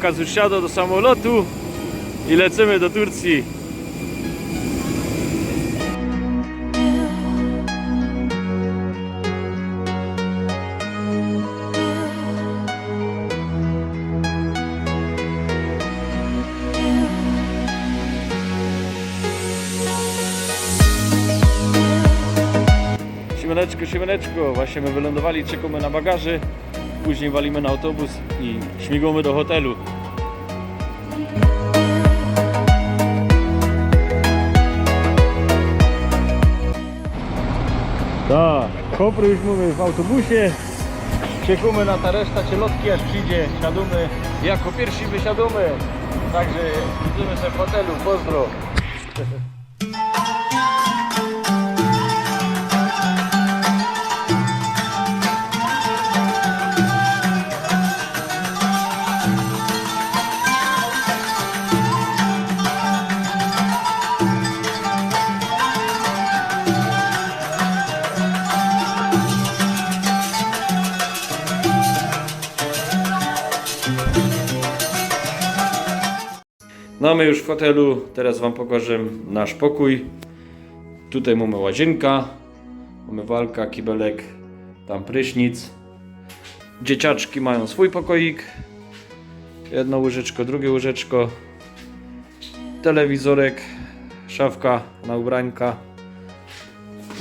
Lukas już do samolotu i lecimy do Turcji. Siemaneczko, siemaneczko, właśnie my wylądowali, czekamy na bagaży, później walimy na autobus i śmigamy do hotelu. Tak, Kopry już mamy w autobusie, czekamy na ta reszta cielotki aż przyjdzie, siadamy, jako pierwsi wysiadamy, także widzimy się w hotelu, pozdro. No my już w hotelu, teraz Wam pokażę nasz pokój. Tutaj mamy łazienka, umywalka, kibelek, tam prysznic. Dzieciaczki mają swój pokoik. Jedno łyżeczko, drugie łyżeczko. Telewizorek, szafka na ubrańka.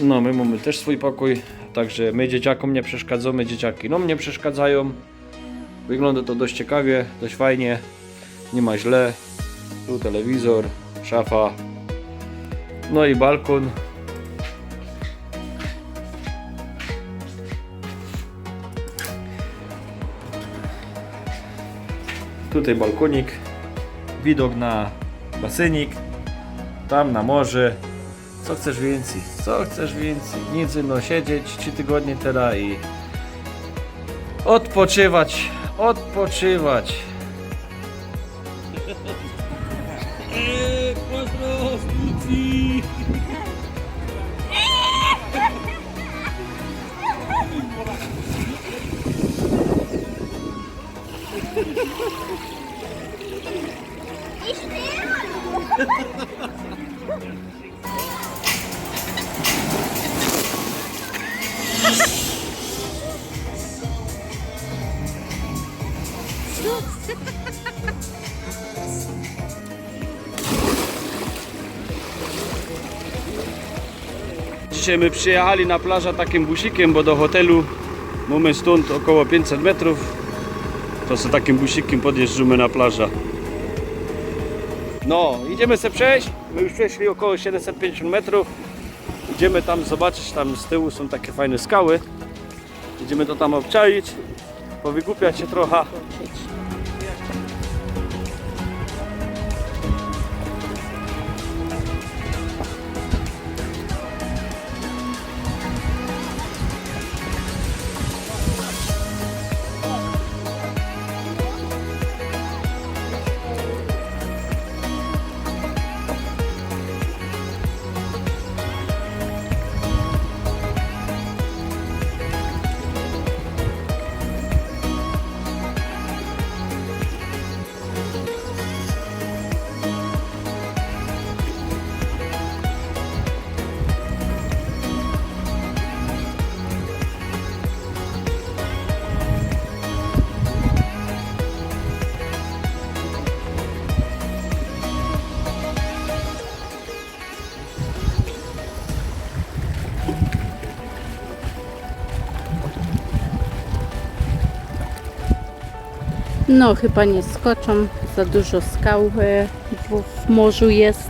No my mamy też swój pokój, także my dzieciakom nie przeszkadzamy, dzieciaki nam nie przeszkadzają. Wygląda to dość ciekawie, dość fajnie, nie ma źle. Tu telewizor, szafa, no i balkon. Tutaj balkonik, widok na basenik, tam na morze. Co chcesz więcej? Co chcesz więcej? Nic no siedzieć 3 tygodnie teraz i odpoczywać, odpoczywać. Dzisiaj my przyjechali na plażę takim busikiem, bo do hotelu mamy stąd około 500 metrów. To z takim busikiem podjeżdżamy na plażę. No, idziemy sobie przejść. My już przeszli około 750 metrów. Idziemy tam zobaczyć, tam z tyłu są takie fajne skały. Idziemy to tam obczaić, powygłupiać się trochę. No, chyba nie skoczą. Za dużo skał w morzu jest.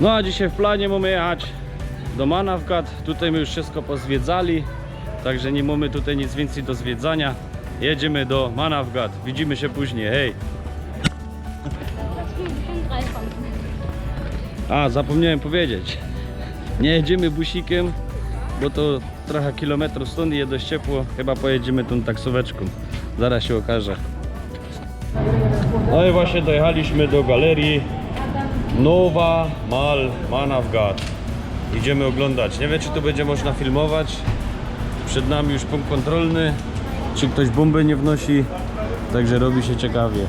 No a dzisiaj w planie mamy jechać do Manawgat. Tutaj my już wszystko pozwiedzali, także nie mamy tutaj nic więcej do zwiedzania. Jedziemy do Manawgat. Widzimy się później. Hej! A, zapomniałem powiedzieć. Nie jedziemy busikiem, bo to trochę kilometrów stąd i jest dość ciepło. Chyba pojedziemy tą taksóweczką. Zaraz się okaże. No i właśnie dojechaliśmy do galerii Nowa Mal Manavgat. Idziemy oglądać. Nie wiem, czy tu będzie można filmować. Przed nami już punkt kontrolny. Czy ktoś bomby nie wnosi. Także robi się ciekawie.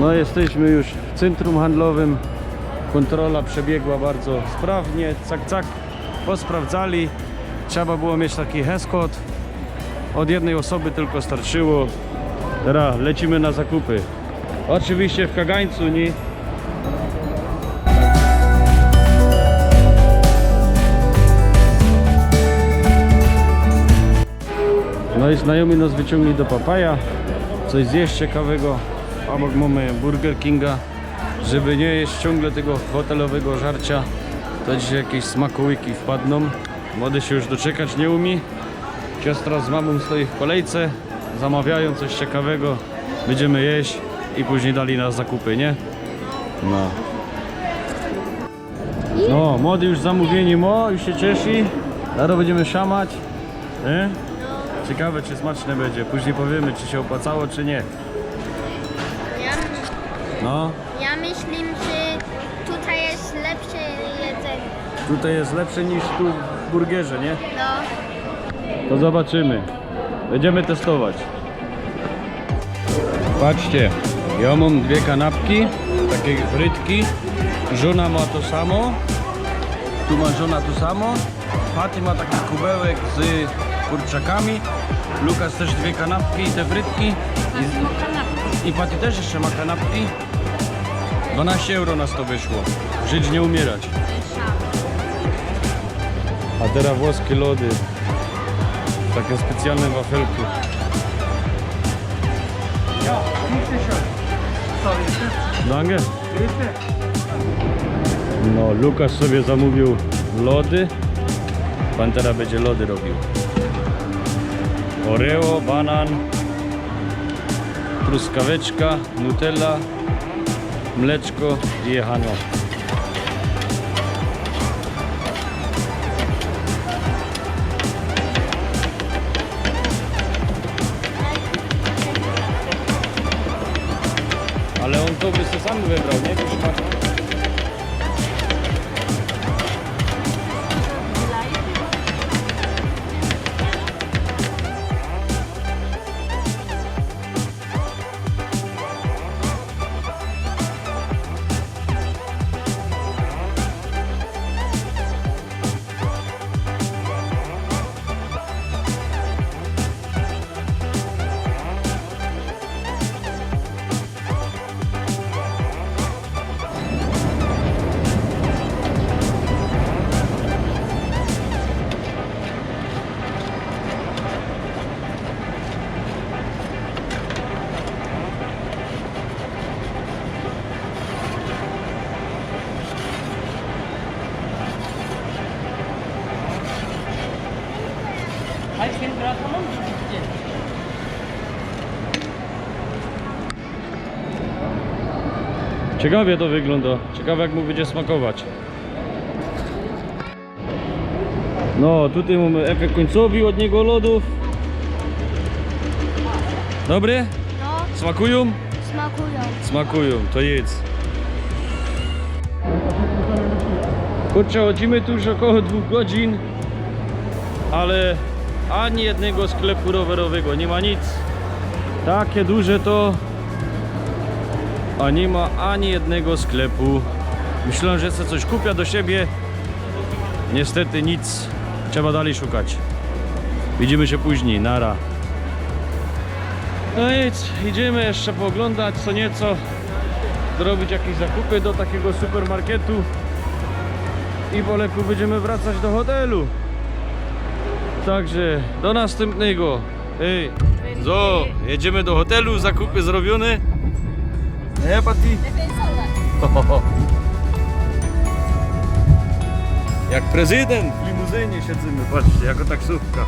No jesteśmy już w centrum handlowym. Kontrola przebiegła bardzo sprawnie. Cak, cak. Posprawdzali. Trzeba było mieć taki heskot. Od jednej osoby tylko starczyło. Teraz lecimy na zakupy. Oczywiście w kagańcu, nie? No i znajomi nas wyciągli do Papaja. Coś zjeść ciekawego. Obok mamy Burger Kinga. Żeby nie jeść ciągle tego hotelowego żarcia, to dzisiaj jakieś smakołyki wpadną. Młody się już doczekać nie umie. Siostra z mamą stoi w kolejce, zamawiają coś ciekawego, będziemy jeść i później dali nas zakupy, nie? No. No, młody już zamówienie mo, już się cieszy. Zaraz będziemy szamać. Nie? Ciekawe czy smaczne będzie, później powiemy czy się opłacało czy nie. Ja, No, ja myślę, że tutaj jest lepsze jedzenie. tutaj jest lepsze niż tu w burgerze, nie? No, To zobaczymy. Będziemy testować. Patrzcie, ja mam dwie kanapki, takie frytki. Żona ma to samo. Tu ma żona to samo. Patty ma taki kubełek z kurczakami. Lukas też dwie kanapki i te frytki. I, I Patty też jeszcze ma kanapki. 12 euro nas to wyszło. Żyć nie umierać. A teraz włoskie lody. Takie specjalne wafelki. No, Lukasz sobie zamówił lody. Pan teraz będzie lody robił. Oreo, banan, truskaweczka, nutella, mleczko i jechano. To by sobie sam wybrał, nie? Proszę. Ciekawie to wygląda. Ciekawe jak mu będzie smakować. No, tutaj mamy efekt końcowy od niego lodów. Dobry? no, Smakują? smakują. Smakują, to jedz. Kurczę, chodzimy tu już około dwóch godzin, ale ani jednego sklepu rowerowego, nie ma nic. Takie duże to, a nie ma ani jednego sklepu. Myślałem, że chcę coś kupię do siebie. Niestety nic. Trzeba dalej szukać. Widzimy się później. Nara. No nic, idziemy jeszcze pooglądać co nieco, zrobić jakieś zakupy do takiego supermarketu i po leku będziemy wracać do hotelu. Także do następnego. Hej. So, jedziemy do hotelu, zakupy zrobione. Nie, Pati? Jak prezydent w limuzynie siedzimy, patrzcie, jako taksówka.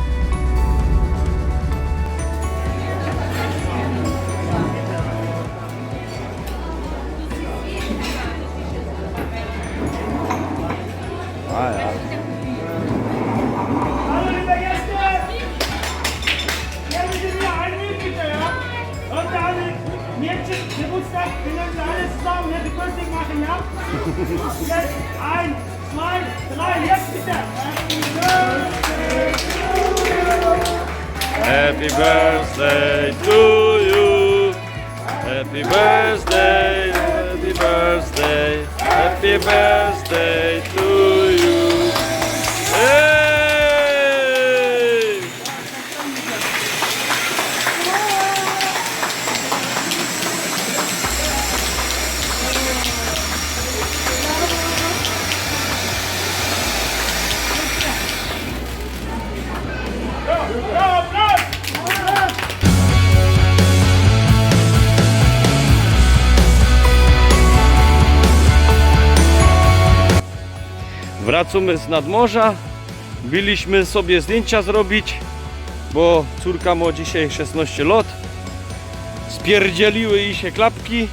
Wracamy z nadmorza. Byliśmy sobie zdjęcia zrobić, bo córka ma dzisiaj 16 lat. Spierdzieliły jej się klapki.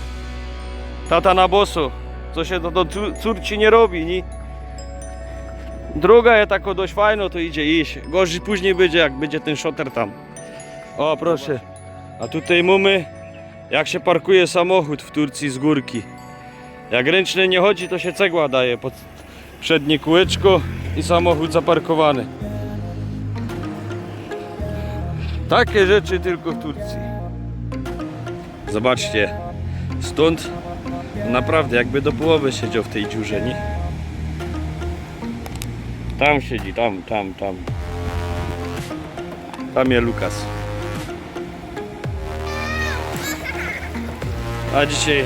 Tata na boso. Co się do, do cór- córci nie robi, ni? Druga jest tako dość fajno, to idzie iść. Gorzej później będzie, jak będzie ten szoter tam. O, proszę. A tutaj mamy, jak się parkuje samochód w Turcji z górki. Jak ręczny nie chodzi, to się cegła daje pod przednie kółeczko i samochód zaparkowany. Takie rzeczy tylko w Turcji. Zobaczcie, stąd naprawdę jakby do połowy siedział w tej dziurze, nie? Tam siedzi, tam, tam, tam. Tam jest Lukas. A dzisiaj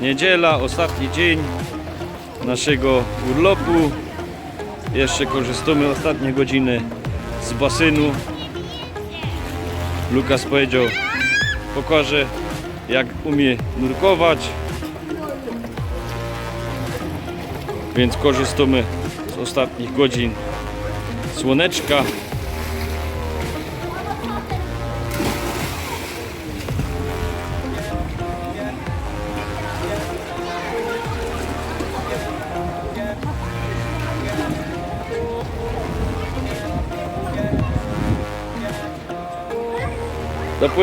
niedziela, ostatni dzień naszego urlopu. Jeszcze korzystamy ostatnie godziny z basenu. Lukas powiedział, pokaże jak umie nurkować. Więc korzystamy z ostatnich godzin słoneczka.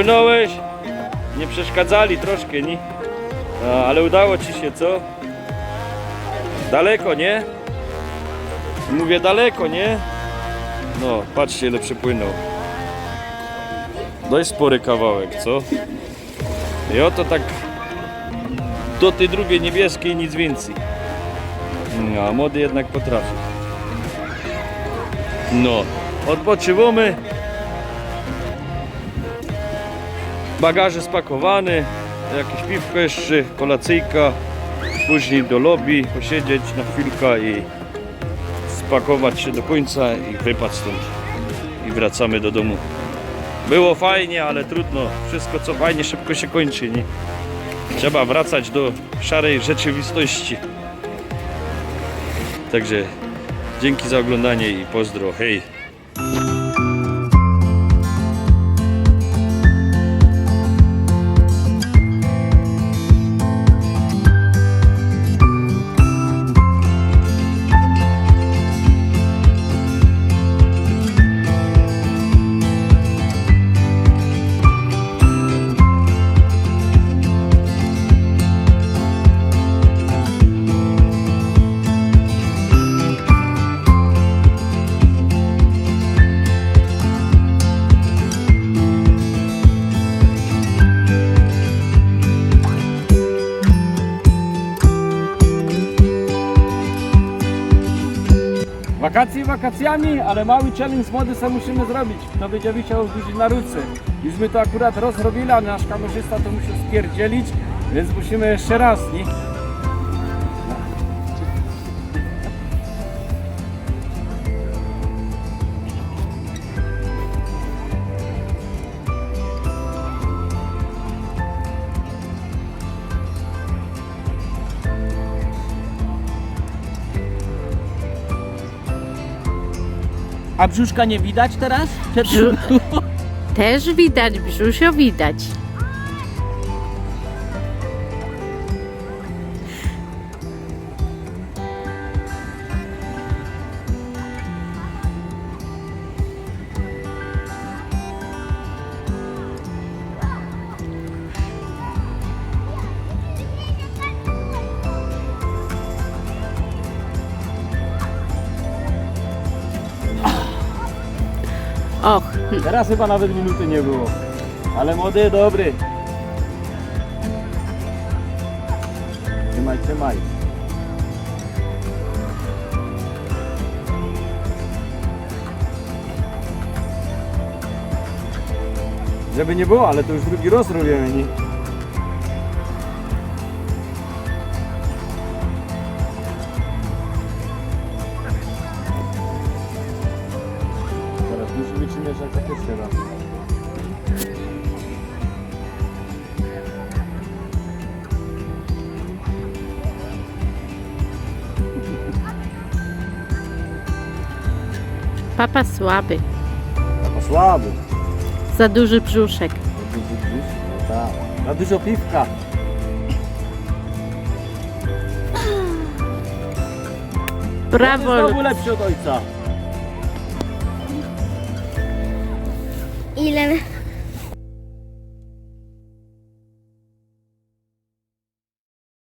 Dopłynąłeś? Nie przeszkadzali troszkę, nie? A, ale udało ci się, co? Daleko, nie? Mówię daleko, nie? No, patrzcie ile przepłynął. Dość spory kawałek, co? I oto tak do tej drugiej niebieskiej nic więcej. No, a młody jednak potrafi. No, odpoczywamy. Bagaże spakowany, jakieś piwko jeszcze, kolacyjka, później do lobby, posiedzieć na chwilkę i spakować się do końca i wypad stąd. I wracamy do domu. Było fajnie, ale trudno. Wszystko co fajnie szybko się kończy, nie? Trzeba wracać do szarej rzeczywistości. Także dzięki za oglądanie i pozdro. Hej! Wakacjami, ale mały challenge młody sobie musimy zrobić. Kto będzie wisiał gdzieś na rucy. Już my to akurat rozrobili, a nasz kamerzysta to musi spierdzielić, więc musimy jeszcze raz, nie? A brzuszka nie widać teraz? Przed Brzu- Też widać, brzusio widać. Teraz chyba nawet minuty nie było. Ale młody, dobry. Trzymaj, trzymaj. Żeby nie było, ale to już drugi raz robimy, papa słaby. A słaby. Za duży brzuszek. Na dużo brzusz? No tak. Na dużo piwka. Brawo, Znowu lepszy od ojca. Ile